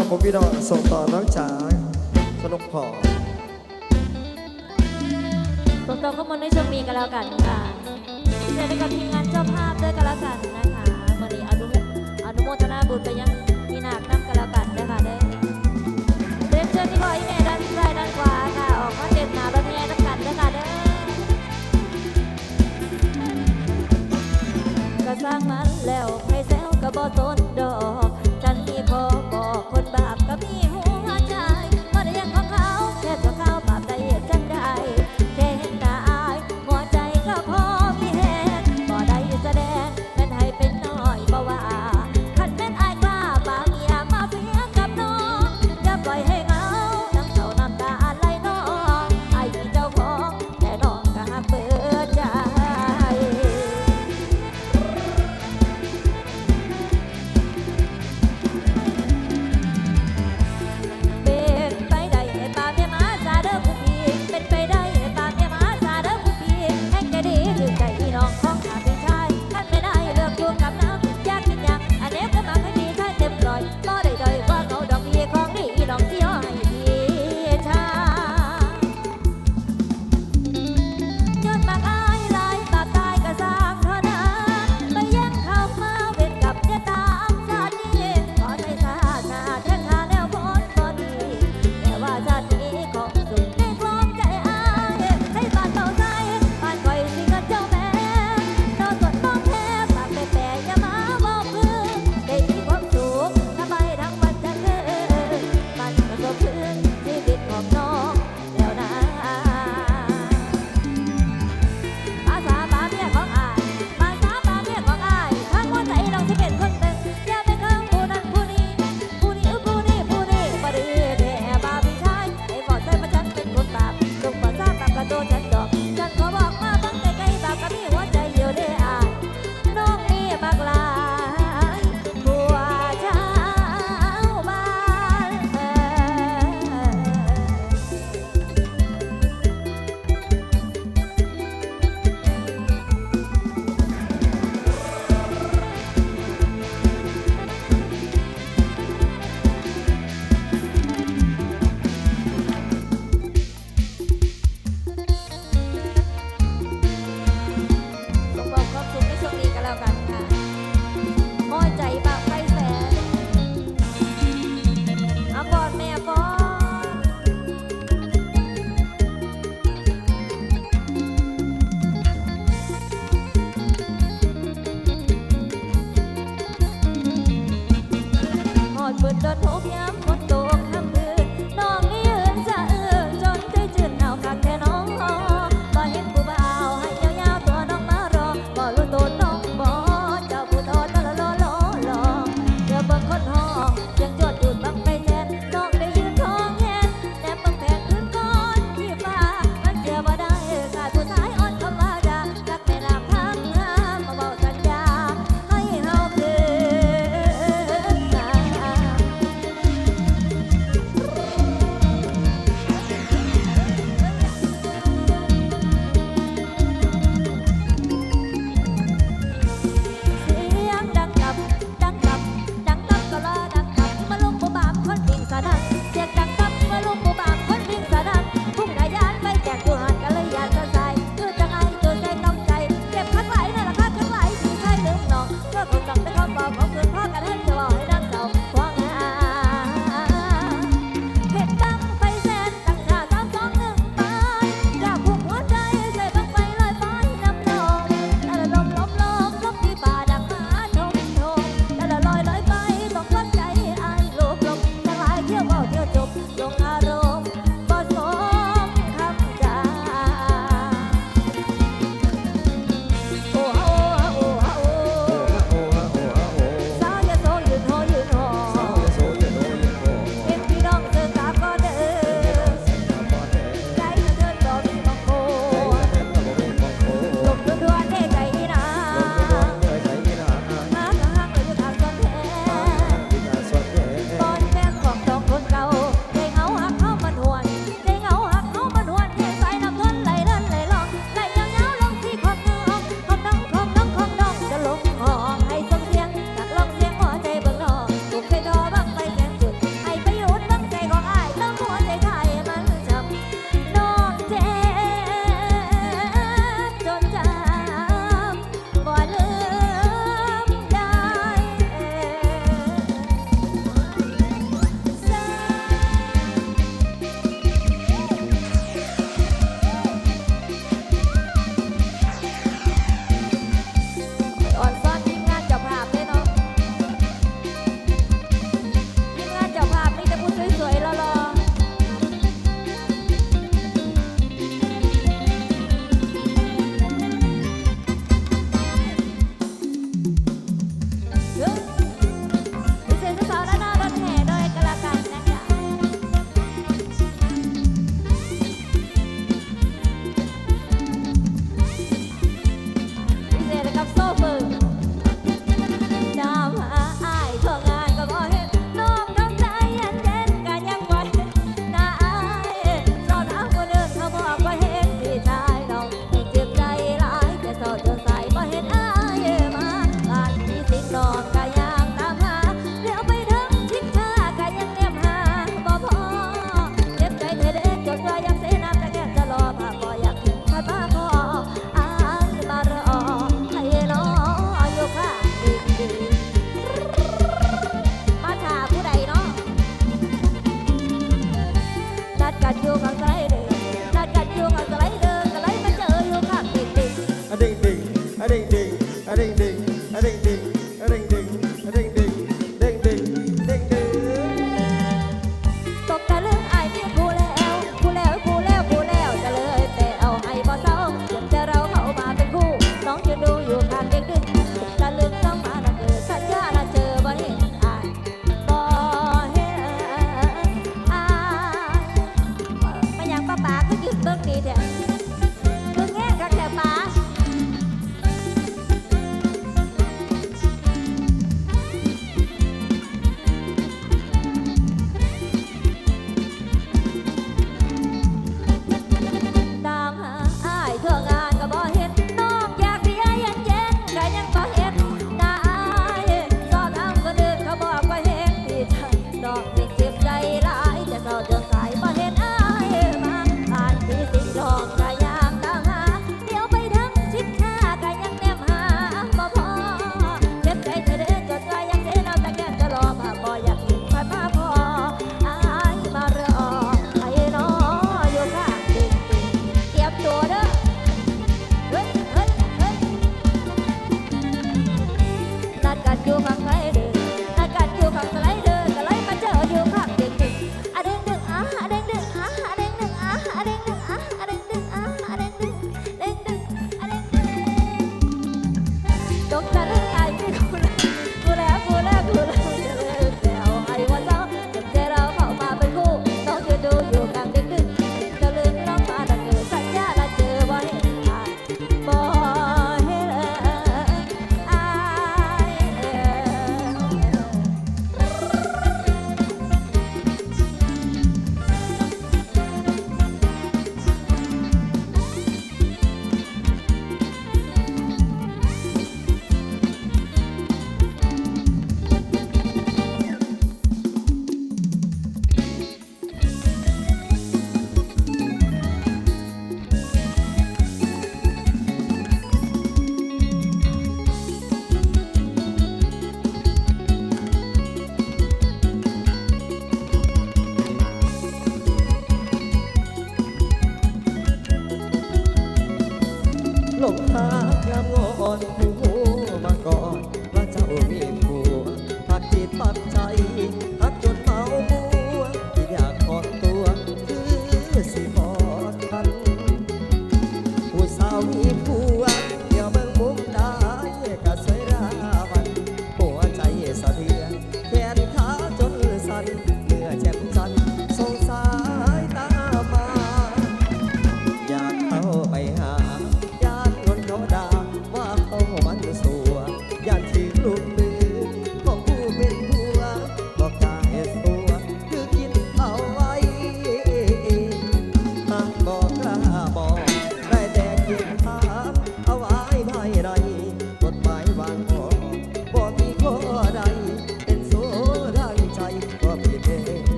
ครับผมพี่น้องส่งต่อน้องจ๋าสนุกพอส่งต่อข้อมูลให้ชมมีกันแล้วกันค่ะเจอกันทีมงานเจ้าภาพด้วยกันแล้วกันนะคะบริอนุอนุโมทนาบุญไปยังพี่นาคนำกันแล้วกันนะคะเด้เรียนเชิญที่พออีเมด้านซ้ายด้านขวาค่ะ ออกมาเต็มหนาแบบานแม่น้ำกันด้ค่ะเด้อก็สร้างมันแล้วให้แซวก็บ่สนดอก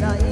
나